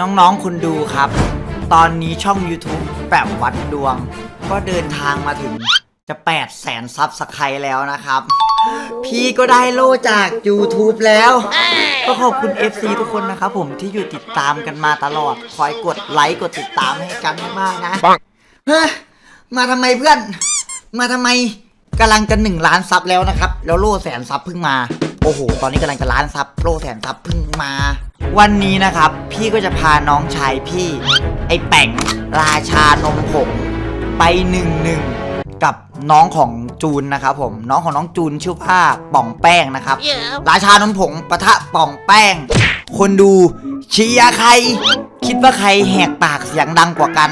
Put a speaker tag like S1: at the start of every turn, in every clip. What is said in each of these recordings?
S1: น้องๆคุณดูครับ ตอนนี้ช่อง YouTube แบบวัดดวง ก็เดินทางมาถึงจะ8 0 0แสนซับสไครต์แล้วนะครับ พี่ก็ได้โล่จาก YouTube แล้ว ก็ขอบคุณ FC ทุกคนนะครับผมที่อยู่ติดตามกันมาตลอด คอยกดไลค์กดติดตามให้กันมากๆนะเฮ้ยมาทำไมเพื่อน มาทำไมกำลังจะหนึ่งล้านซับแล้วนะครับ แล้วโล่แสนซับเพิ่งมา โอ้โห ตอนนี้กำลังจะล้านซับโล่แสนซับเพิ่งมา วันนี้นะครับ พี่ก็จะพาน้องชายพี่ ไอ้แป่งราชานมผงไปหนึ่งหนึ่งกับน้องของจูนนะครับผมน้องของน้องจูนชื่อว่าป่องแป้งนะครับ ราชานมผงปะทะป่องแป้ง คนดูเชียร์ใคร คิดว่าใครแหกปากเสียงดังกว่ากัน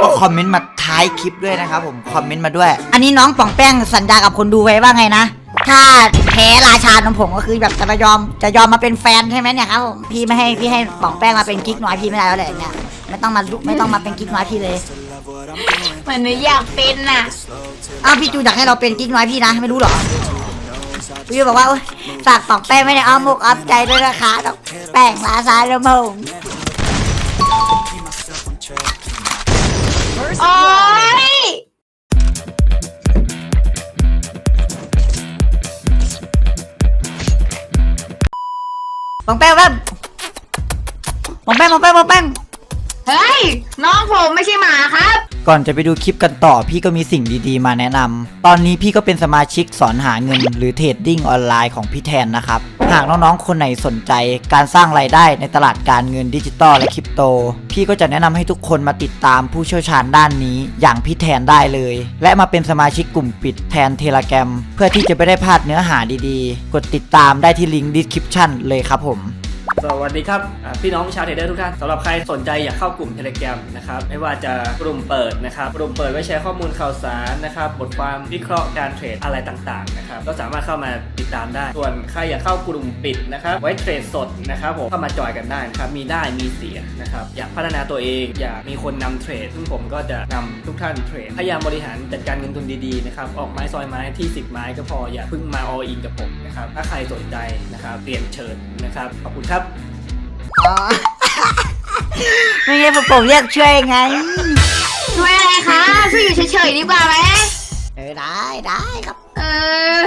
S1: ก็คอมเมนต์มาท้ายคลิปด้วยนะครับผมคอมเมนต์มาด้วย
S2: อันนี้น้องป่องแป้งสัญญากับคนดูไว้ว่าไงนะ ถ้าแพ้ราชานมผงก็คือแบบจะมายอมจะยอมมาเป็นแฟนใช่ไหมเนี่ยครับผมพี่ไม่ให้พี่ให้ป่องแป้งมาเป็นกิ๊กน้อยพี่ไม่ได้แล้วแหละเนี่ยไม่ต้องมาลุไม่ต้องมาเป็นกิ๊กน้อยพี่เลย
S3: เหมือนหนูอยากเป็นน่ะ
S2: อ้าวพี่จูอยากให้เราเป็นกิ๊กน้อยพี่นะไม่รู้เหรอพี่บอกว่าโอ๊ยฝากป่องแป้งไม่ได้เอาหมกเอาใจด้วยนะคะต้องแป้งราชานมผง
S3: โอ๊
S2: มองแป้งแป้งมองแป้งมองแป้งมองแป้ง
S3: เฮ้ย น้องผมไม่ใช่หมาครับ
S1: ก่อนจะไปดูคลิปกันต่อ พี่ก็มีสิ่งดีๆ มาแนะนำตอนนี้พี่ก็เป็นสมาชิกสอนหาเงิน หรือเทรดดิ้งออนไลน์ของพี่แทนนะครับ หากน้องๆ คนไหนสนใจ การสร้างรายได้ในตลาดการเงินดิจิตอลและคริปโต พี่ก็จะแนะนำให้ทุกคนมาติดตามผู้เชี่ยวชาญด้านนี้ อย่างพี่แทนได้เลย และมาเป็นสมาชิกกลุ่มปิดแทนเทเลแกรมเพื่อที่จะไม่ได้พลาดเนื้อหาดีๆ กดติดตามได้ที่ลิงก์ดีสคริปชันเลยครับผม
S4: สวัสดีครับพี่น้องชาวเทรดเดอร์ทุกท่านสำหรับใครสนใจอยากเข้ากลุ่ม Telegram นะครับไม่ว่าจะกลุ่มเปิดนะครับกลุ่มเปิดไว้แชร์ข้อมูลข่าวสารนะครับบทความวิเคราะห์การเทรดอะไรต่างๆนะครับก็สามารถเข้ามาติดตามได้ ส่วนใครอยากเข้ากลุ่มปิดนะครับไว้เทรดสดนะครับผมเข้ามาจอยกันได้นะครับมีได้มีเสียนะครับอยากพัฒนาตัวเองอยากมีคนนำเทรดซึ่งผมก็จะนำทุกท่านเทรดพยายามบริหารจัดการเงินทุนดีๆนะครับออกไม้ซอยไม้ที่ 10 ไม้ก็พออย่าเพิ่งมา all in กับผมนะครับถ้าใครสนใจนะครับเรียนเชิญนะครับขอบคุณครับ
S2: อ๋อ ไม่ไงผมผมเรียกช่วยไง
S3: ช่วยอะไรคะ ช่วยอยู่เฉยๆดีกว่าไหม
S2: เออได้ได้ครับ
S3: เออ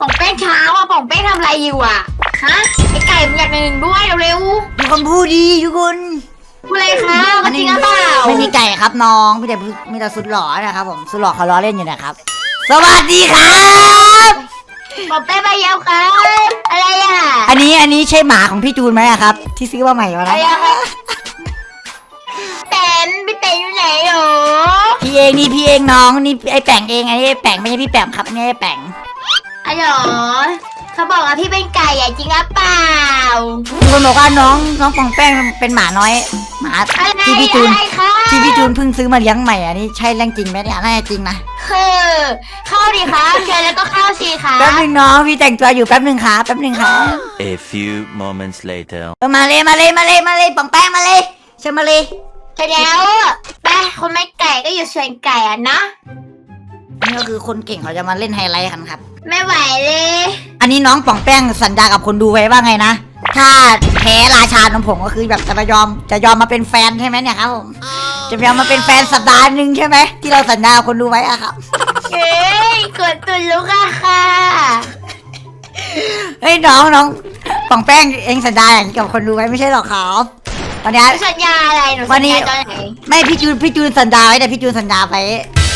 S3: ป่องแป้งเช้าอะป่องแป้งทำอะไรอยู่อะ ฮะไอไก่มันอยากหนึ่งด้วยเร็ว
S2: มีคนพูดดีทุกคน
S3: ๆพูดเลยคะมันจริงหรือเปล่า
S2: ไม่มีไก่ครับน้องมีแต่มีแต่สุดหล่อนะครับผมสุดหล่อเขาล้อเล่นอยู่นะครับ สวัสดีครับ
S3: ป่องแป้งมาเยาวครับ อะไรอะ
S2: อันนี้อันนี้ใช่หมาของพี่จูนไหมอะครับ ที่ซื้อมาใหม่มา
S3: อะไร
S2: แล้ว
S3: อะแตนพี่แตนอยู่ไหนหรอ
S2: พี่เองนี่พี่เองน้องนี่ไอ้แป่งเองอันนี้ไอ้แป่งไม่ใช่พี่แป่งครับอันนี่ไอ้แป่ง
S3: อ๋อเหรอเขาบอกว่าพี่เป็นไก่อะจริงหรือเปล่า
S2: มีคนบอกว่าน้องน้องปองแป้งเป็นหมาน้อยหมา
S3: อะไร
S2: ที่พี่จูน
S3: อะไรคะ
S2: ที่พี่จูนเพิ่งซื้อมาเลี้ยงใหม่อันนี้ใช่เรื่องจริงไหมเนี่ยน่าจะจริงนะ
S3: คือเข้าดีคะเชิญแล้วก็เข้าสิคะ
S2: แป๊บหนึงน้องพี่แต่งตัวอยู่แป๊บหนึงครับแป๊บหนึงครับ
S5: A few moments later.
S2: เออมาเลยมาเลยมาเลยมาเลยปองแป้งมาเลยเชิญมาเลย
S3: เดี๋ยวแม่คนไม่ไก่ก็อยู่ส่วนไก่อะนะ
S2: นี่ก็คือคนเก่งเขาจะมาเล่นไฮไลท์กันครับ
S3: ไม่ไหวเลย
S2: อันนี้น้องป่องแป้งสัญญากับคนดูไว้ว่าไงนะ ถ้าแพ้ราชานมผงก็คือแบบจะมายอมจะยอมมาเป็นแฟนใช่ไหมเนี่ยครับผมจะยอมมาเป็นแฟนสัปดาห์หนึ่งใช่ไหมที่เราสัญญากับคนดูไว้อะครับ
S3: เฮ้ยกดตุนลุกอะค่ะ
S2: เฮ้ยน้องน้องป่องแป้งเองสัญญาอย่างนี้กับคนดูไว้ไม่ใช่หรอครับวันนี้
S3: หนูสัญญาอะไรหนู
S2: วั
S3: สั
S2: น
S3: ญ
S2: นี้
S3: ญาตอนไหน
S2: ไม่พี่จูนพี่จูนสัญญาไว้แต่พี่จูนสัญญาไป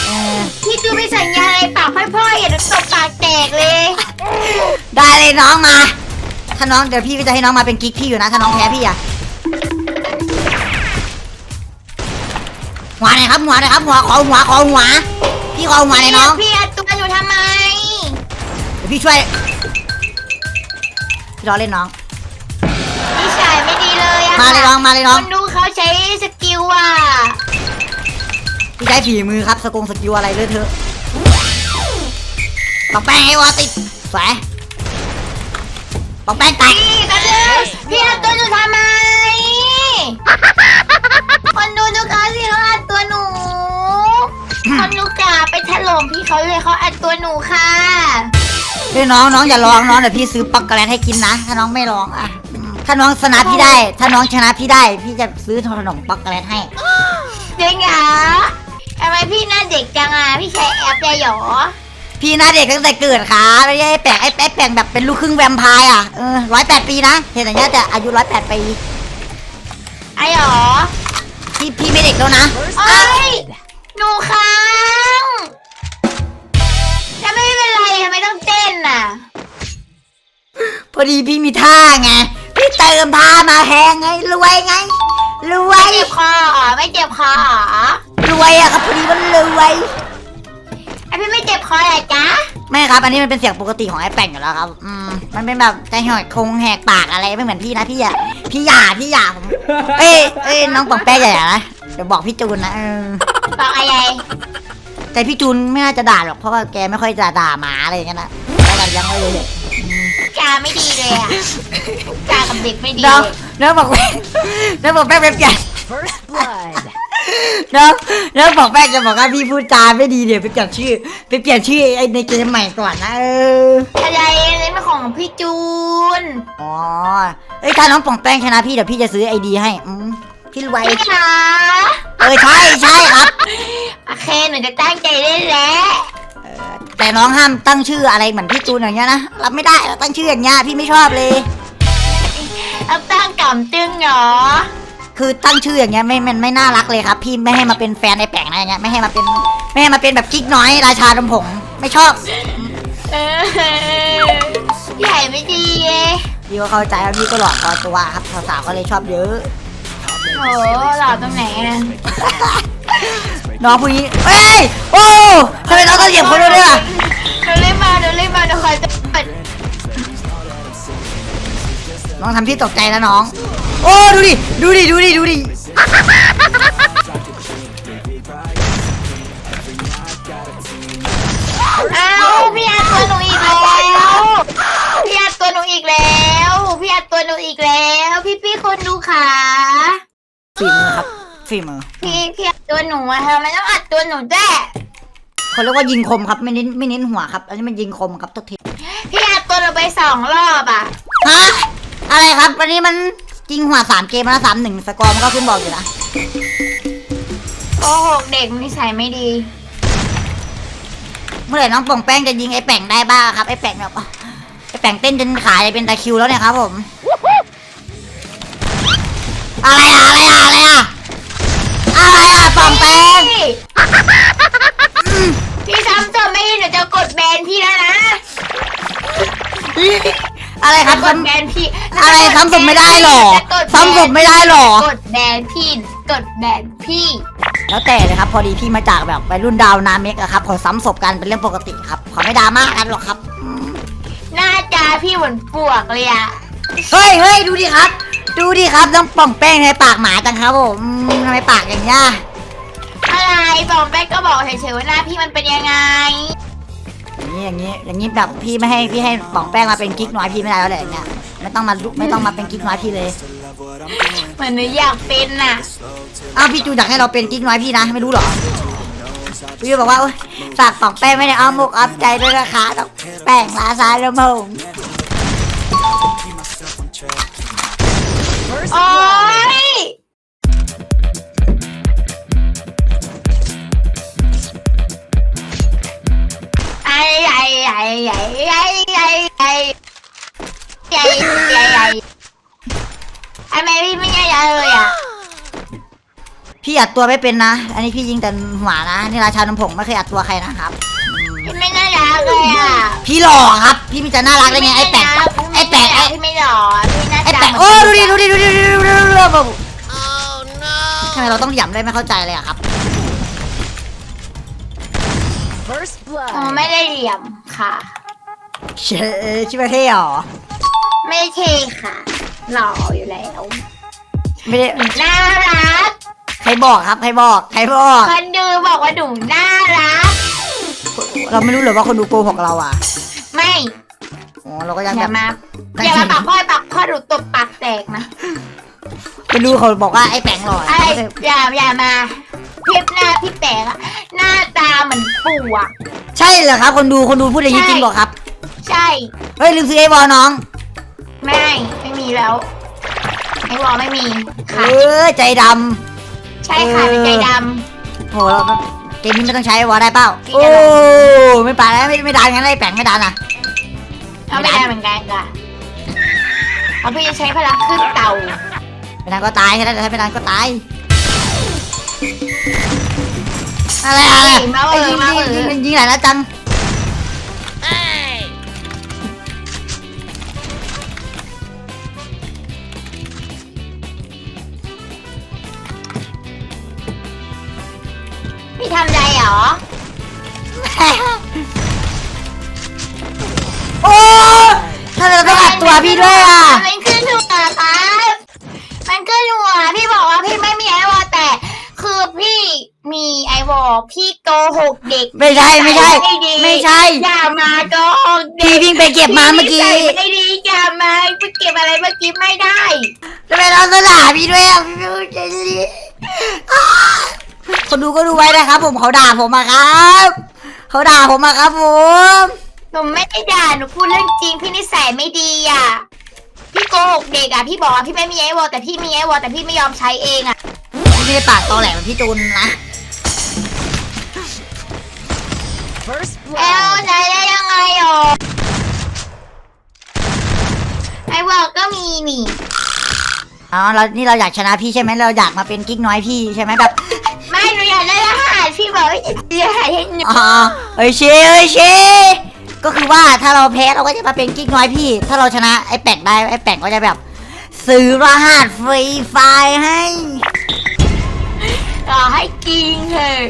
S2: เออ
S3: พี่จูไม่สัญญาอะไรปากพ่อยๆอย่าหนูตบปากแตกเลย
S2: ได้เลยน้องมา ถ้าน้องเดี๋ยวพี่ก็จะให้น้องมาเป็นกิ๊กพี่อยู่นะถ้าน้องแพ้พี่อะหัวหน่อยครับหัวหน่อยครับหัวขอหัวขอหัวพี่ขอหัวหน่อยน้อง
S3: พี่เอาตัวหนูทำไม
S2: เดี๋ยวพี่ช่วยพี่รอเล่นน้อง
S3: พี่ชายไม่ดีเลยอะ
S2: มาเลยน้องมาเลยน้อง
S3: คนดูเขาใช้สกิลอะ
S2: พี่ใช้ฝีมือครับสกงสกิลอะไรเลยเถอะปองแป้งไอ้วอติดแฝ ปองแป้งแตก
S3: พี่กันเลยพี่เอาตัวหนูทำไม คนดูดูเขาสิเขาอัดตัวหนู คนดูกาไปถล่มพี่เขาเลยเขาอัดตัวหนูค่ะ
S2: เฮ้ยน้องน้องอย่าร้องน้องเดี๋ยวพี่ซื้อปักโกแลตให้กินนะ ถ้าน้องไม่ร้องอะ ถ้าน้องชนะพี่ได้ ถ้าน้องชนะพี่ได้ พี่จะซื้อขนมปักโกแลตให้
S3: จริงเหรอทำไมพี่หน้าเด็กจังอะพี่ใช้แอปได้เหรอ
S2: พี่หน้าเด็กตั้งแต่เกิดค่ะไม่ใช่ไอ้แปลกไอ้แป๊กแปลงแบบเป็นลูกครึ่งแวมไพร์อะเออร้อยแปดปีนะ เห็นอย่างเงี้ยแต่อายุร้อยแปดปี
S3: ไอ้เหรอ
S2: พี่พี่ไม่เด็กแล้วนะ
S3: เอ้ยหนูค้างจะไม่เป็นไรทำไมต้องเต้นน่ะ
S2: พอดีพี่มีท่าไง พี่เติมท่ามาแพงไงรวยไงรวย
S3: เจ็บคอเหรอไม่เจ็บคอเหรอ
S2: รวยอะครับพอดีมันรวย
S3: ไอ พี่ไม่เจ็บคอเหรอจ๊ะ
S2: ไม่ครับ อันนี้มันเป็นเสียงปกติของไอ้แป้งอยู่แล้วครับอืมมันเป็นแบบใจหอยคงแหกปากอะไรไม่เหมือนพี่นะพี่อะพี่หย่าพี่หย่าผมเอ้ยเอ้ยน้องปองแป้งอย่านะเดี๋ยวบอกพี่จูนนะเออ
S3: บอกอะไร
S2: แต่พี่จูนไม่น่าจะด่าหรอกเพราะว่าแกไม่ค่อยจะด่าหมาอะไรอย่างเงี้ยนะแต่กันยังไม่เลย
S3: จาไม่ดีเลยอะจากับเด็กไม่ดี
S2: น้อง
S3: เลย
S2: น้องบอกแป้งน้องบอกแป้งไปเปลี่ยน น้องน้องบอกแป้งจะบอกว่าพี่พูดจาไม่ดีเดี๋ยวไปเปลี่ยนชื่อ ไปเปลี่ยนชื่อไอ้ในเกมใหม่ก่อนนะเออ
S3: อะไรนี่เป็นของพี่จูน
S2: อ๋อเอ้ยถ้าน้องป่องแป้งชนะพี่เดี๋ยวพี่จะซื้อไอดีให้อืมพี่รวย
S3: พี่คะ
S2: เออใช่ใช่ครับ
S3: โอเคหนูจะตั้งใจเล่นแล้ว
S2: แต่น้องห้ามตั้งชื่ออะไรเหมือนพี่จูนอย่างเงี้ยนะรับไม่ได้ตั้งชื่ออย่างเงี้ยพี่ไม่ชอบเลย
S3: แล้วตั้งกำตึงเหรอ
S2: คือตั้งชื่ออย่างเงี้ยไม่มันไม่น่ารักเลยครับ พี่ไม่ให้มาเป็นแฟนไอแปลงนะอย่างเงี้ยไม่ให้มาเป็นไม่ให้มาเป็นแบบกิ๊กน้อยราชาดำผงไม่ชอบ
S3: เออใหญ่ไม่ดีเลย
S2: พี่ก็เข้าใจว่าพี่ก็หลอกพอตัวครับสาวๆก็เลยชอบเยอะ
S3: โหหล่อตรงไหนอะ
S2: น้องผู้นี้เอ้ยโอ้ทำไมน้องต้องเหยียบคนด้วยล่ะ
S3: หนูรีบมาหนูรีบมาหนูขอจะเปิด
S2: น้องทำพี่ตกใจนะน้อง โอ้ดูดิดูดิดูดิดูดิ
S3: อ้าวพี่อัดตัวหนูอีกแล้วพี่อัดตัวหนูอีกแล้วพี่อัดตัวหนูอีกแล้ว พี่พี่ๆคนดูขา
S2: ฝีมือครับฝีมือ
S3: พี่พี่อัดตัวหนูอะทำไมต้องอัดตัวหนูด้วย
S2: เขาเรียกว่ายิงคมครับไม่เน้นไม่เน้นหัวครับ อันนี้มันยิงคมครับทุกที
S3: พี่อัดตัวเราไปสองรอบอะ
S2: ฮะอะไรครับวันนี้มัน ยิงหัวสามเกมแล้วสามหนึ่งสกอร์มันก็ขึ้นบอกอยู่นะ
S3: โกหกเด็กนิสัยไม่ดี
S2: เมื่อไหร่น้องป่องแป้งจะยิงไอ้แป่งได้บ้างครับไอ้แป่งแบบไอ้แป่งเต้นจนขาจะเป็นตะคริวแล้วเนี่ยครับผม อะไรอะอะไรอะอะไรอะอะไรอะป่องแป้ง
S3: พี่พี่ซ้ำจนไม่ได้หนูจะกดแบนพี่แล้วนะ
S2: อะไรครับ
S3: ก
S2: ซ้
S3: ดแบนพี่ำ
S2: อะไรซ้ำศพไม่ได้หรอ
S3: จะกดแบน
S2: ซ้ำศพไม่ได้หรอ
S3: กดแบนพี่กดแบนพี่
S2: แล้วแต่เลยครับพอดีพี่มาจากแบบวัยรุ่นดาวนาเมกอะครับขอซ้ำศพกันเป็นเรื่องปกติครับขอไม่ดราม่ากันหรอกครับ
S3: หน้าจาพี่เหมือนปวกเลยอะ
S2: เฮ้ยเฮ้ยดูดิครับ ดูดิครับต้องป่องแป้งในปากหมาจังครับผมอืมทำไมปากอย่างเงี้ย
S3: อะไรบอกแป๊กก็บอกเฉยๆว่าหน้าพี่มันเป็นยังไง
S2: อย่างนี้อย่างนี้อย่างนี้แบบพี่ไม่ให้พี่ให้ป่องแป้งมาเป็นกิ๊กน้อยพี่ไม่ได้แล้วแหละอย่างเนี่ยไม่ต้องมาลุไม่ต้องมาเป็นกิ๊กน้อยพี่เลย
S3: เหมือนหนูอยากเป็นน่ะ
S2: อ้าวพี่จูอยากให้เราเป็นกิ๊กน้อยพี่นะไม่รู้เหรอพี่บอกว่าโอ๊ยฝากป่องแป้งไม่ได้เอามุกอัพใจด้วยนะคะต้องแป้งลาซาลมง
S3: อั
S2: ดตัวไม่เป็นนะ อันนี้พี่ยิงแต่หัวนะ นี่ราชานมผงไม่เคยอัดตัวใครนะครับ
S3: พี่ไม่น่ารักเลยอะ
S2: พี่หล่อครับ พี่มีแต่น่ารักได้ไงไอ้แปะไอ้แปะไอ้
S3: พี่ไม่หล่อพี่น่า
S2: ไอ้
S3: จั
S2: แปะโอ้ดูดิดูดิดูดิดูดิดูดิดูดิแบบทำไมเราต้องหย่ำด้วยไม่เข้าใจเลยอะครับ
S3: หนูไม่ได้เหลี่ยมค่ะ
S2: เชยชิบะเท่หรอ
S3: ไม่เท่ค่ะ หล่ออยู่แล้ว
S2: ไม่ได้
S3: น่ารัก
S2: ใครบอกครับใครบอกใครบอก
S3: คนดูบอกว่าหนูน่ารัก
S2: เราไม่รู้เลยว่าคนดูโกหกเราอะ
S3: ไม่
S2: อ๋อเราก็ยัง
S3: อ
S2: แบ
S3: ย่า
S2: บ
S3: มาอย่ามาปักพ่อปักพ่อหนูตบปากแตกนะ
S2: คนดูเขาบอกว่าไอ้แปงหล่อ
S3: ไอ้อย่าอย่ามาเทียบหน้าพี่แตกอะหน้าตาเหมือนปู่อะ
S2: ใช่เหรอครับ คนดูคนดูพูดอย่างนี้จริงเหรอครับ
S3: ใช่
S2: เฮ้ยลืมซื้อไอ้บอลน้อง
S3: ไม่ ไม่มีแล้วไอวอลไม่มี
S2: เอ
S3: ค่ะ
S2: อใจด
S3: ใช่ค่ะเป็นใจดำ
S2: โหเราเกมนี้ไม่ต้องใช้วอลได้เปล่า
S3: พี่
S2: โอ้
S3: จะล
S2: ไม่ป่าแล้วไม่ไม่ดันงั้นไอ้แปงไม่ดันอะำ
S3: เอาไม่ได้เหมือนกันค่ะเอาพี่จะใช้พลังขึ้นเตา
S2: ไม่ดันก็ตายแค่นั้นแต่ถ้าไม่ดันก็ตายอะไรอะไร
S3: มาเอ
S2: ไอ้
S3: อ
S2: ยิง
S3: มาเอ
S2: ยิง
S3: อ
S2: ยิงยิงไหนนะจัง
S3: พี่ทำใจเหรอ
S2: โอ้ถ้าเราต้องอัดตัวพี่ด้วยอะ
S3: มันขึ้นหัวครับ มันขึ้นหัวพี่บอกว่าพี่ไม่มีไอวอลแต่ คือพี่มีไอวอลพี่โกหกเด็ก
S2: ไม่ใช่ไม่ใช่
S3: ไม่ดี
S2: ไม่ใช่
S3: อย่ามาโกหกเด็
S2: พี่
S3: ก
S2: วิ่งไปเก็บมาเมื่อกี้
S3: พี่นิสัยไม่ดีอย่ามาไปเก็บอะไรเมื่อกี้ไม่ได้
S2: ทำไมเราสลาพี่ด้วยอะพี่ไม่รู้ใจดีอ้า คนดูก็ดูไว้นะครับ ผมเขาด่าผมอะครับเขาด่าผมอะครับผม
S3: หนูไม่ได้ด่าหนูพูดเรื่องจริงพี่นิสัยไม่ดีอะพี่โกหกเด็กอะพี่บอกว่าพี่ไม่มีไอวอลแต่พี่มีไอวอลแต่พี่ไม่ยอมใช้เองอะ
S2: พี่ไม่ได้ปากตอแหลเหมือนพี่จูนนะ
S3: เอลใช้ได้ยังไงอะไอวอลก็มีนี่
S2: อ๋อเรานี่เราอยากชนะพี่ใช่ไหมเราอยากมาเป็นกิ๊กน้อยพี่ใช่ไหมแบบ
S3: ไม่หนูอยากได้รหัสพี่บอกว่าจะรหัสให้หนู
S2: อ๋อเอ้ยเชเอ้ยเชก็คือว่าถ้าเราแพ้เราก็จะมาเป็นกิ๊กน้อยพี่ ถ้าเราชนะไอ้แปกได้ไอ้แปกก็จะแบบ ซื้อรหัสฟรีไฟล์ให้
S3: ต่อให้จริงเถอะ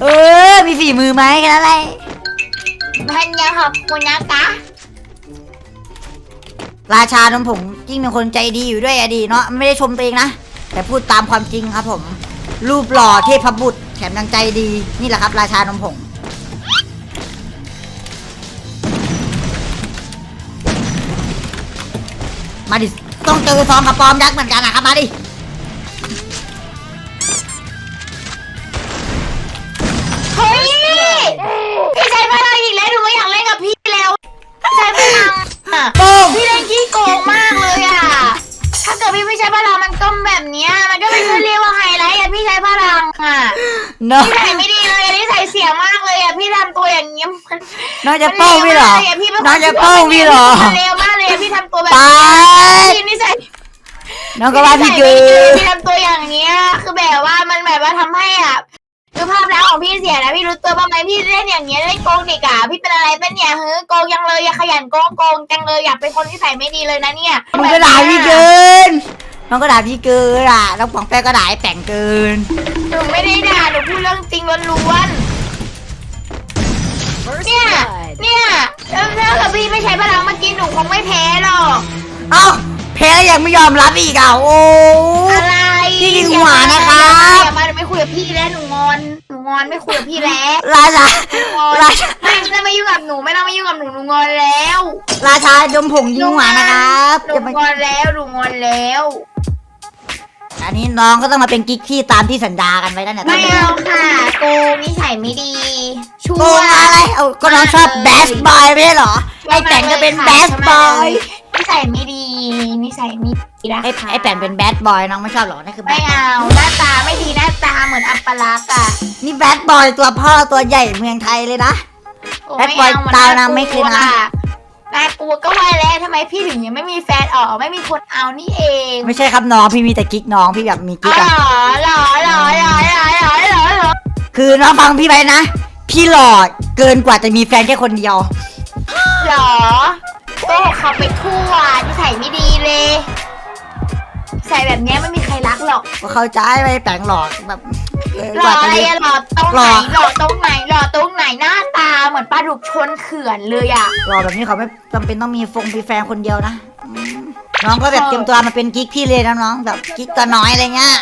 S2: เออ มีฝีมือไหมแค่นั้นแหละ
S3: พันยังขอบคุณนะคะ
S2: ราชานมผงจริงเป็นคนใจดีอยู่ด้วยอะดีเนาะไม่ได้ชมตัวเองนะ แต่พูดตามความจริงครับผม รูปหล่อเทพบุตร แถมยังใจดี นี่แหละครับ ราชานมผงมาดิ ต้องเจอซองกระปอมยักษ์เหมือนกันนะครับ มาดิ
S3: เฮ้ย พี่ใช้พลังอีกแล้วหนูไม่อยากเล่นกับพี่แล้วใช้พลังอะ
S2: โป้ง
S3: พี่เล่นขี้โกงมากเลยอะถ้าเกิด พี่ไม่ใช้พลังมันก็แบบเนี้ยมันก็ไม่ใช่เรียกว่าไฮไลท์อะพี่ใช้พลังอะ
S2: เนาะ
S3: พี่ใส่ไม่ดีเลยอันนี้ใส่เสียมากเลยอะพี่ทำตัวอย่างเงี้ยมัน
S2: น้องจะโป้งพี่เหรอ
S3: มันเลวมากลยะพี่เป็นค
S2: น้องจะโป้งพี่เหรอ
S3: มันเลวมากเลยอะพี่ทำตัวแบบ
S2: ตาย
S3: พี่นี่ใส่
S2: น้องก็ว่าพี่เกิ
S3: พี่
S2: น
S3: ทำตัวอย่างเนี้ย คือแบบว่ามันแบบว่าทำให้อะ คือภาพลักษณ์ของพี่เสียนะพี่รู้ตัวบ้างไหมพี่เล่นอย่างเงี้ยเล่นโกงเด็กอะพี่เป็นอะไรเป็นเนี่ยเฮ้ยโกงยังเลยอย่าขยันโกงโกงจังเลยอยากเป็นคนที่ใส่ไม่ดีเลยนะเนี่ย
S2: มึงก็ด่าพี่เกินน้องก็ด่าพี่เกินอะแล้วปองแป้งก็ด่าไอ้แป่งเกิน
S3: หนูไม่ได้ด่าหนูพูดเรื่องจริงล้วนๆเนี่ยเนี่ยถ้าถ้าเกิดพี่ไม่ใช้พลังเมื่อกี้หนูคงไม่แพ้หรอก
S2: เอ้าแพ้แล้วยังไม่ยอมรับอีกอะโอ้
S3: อะไร
S2: พี่ยิงหัวนะครั
S3: งอนไม่คุยกับพี่แล้ว
S2: ราชา
S3: งอน
S2: ราชา
S3: ไม่ไม่ต้องมายุ่งกับหนูไม่ต้องมายุ่งกับหนูหนูงอนแล้ว
S2: ราชาดมผงยิงหัวนะครับ
S3: หนู
S2: จะมาง
S3: อนแล้วหนูงอนแล้ว
S2: อันนี้น้องก็ต้องมาเป็นกิ๊กพี่ตามที่สัญญากันไว้นั่นแหละ
S3: ไม่เอาค่ะโกงนิสัยไม่ดีชั่ว
S2: โกงอะไรเอาก็น้องชอบแบสบอยไม่ใช่เหรอไอ้แป่งจะเป็นแบสบอย
S3: นิสัยไม่ดีนิสัยไม่ดี นะคะ
S2: ไอ้แอ้แเป็นแบดบอยน้องไม่ชอบหรอนั่นคือ
S3: ไม่เอาหน้าตาไม่ดีหน้าตาเหมือนอัปลักษ์อะ
S2: นี่แบดบอยตัวพ่อตัวใหญ่เมืองไทยเลยนะ
S3: ไม่เอ
S2: แบดบอยตายนะไม่เคยนะ
S3: น่ากลัวก็ว่าแล้วทำไมพี่ถึงยังไม่มีแฟนออกไม่มีคนเอานี่เอง
S2: ไม่ใช่ครับน้องพี่มีแต่กิ๊กน้องพี่แบบมีกิ๊
S3: ก
S2: อะ
S3: เหรอเหรอเหรอเหรอเหรอหรออ
S2: คือน้องฟังพี่ไปนะ พี่หล่อเกินกว่าจะมีแฟนแค่คนเดียว เห
S3: รอโกหกเขาไปทั่วนิสัยไม่ดี แบบเนี้ยไม่มีใครรักหรอก
S2: ก็เข้าใจไปแต่งหลอกแบบเกิน
S3: ห
S2: ก
S3: ล่อ
S2: ว่าจะ
S3: อะไร
S2: มี
S3: อะหล่อตรงไหน
S2: หล่อ
S3: หล่อตรงไหนหล่อตรงไหนหน้าตาเหมือนปลาดุกชนเขื่อนเลยอะ
S2: หล่อแบบนี้เขาไม่จำเป็นต้องมีฟงมีแฟนคนเดียวนะอืมน้องก็แบบเตรียมตัวมาเป็นกิ๊กพี่เลยนะน้องแบบกิ๊กตัวน้อยอะไรเงี้ย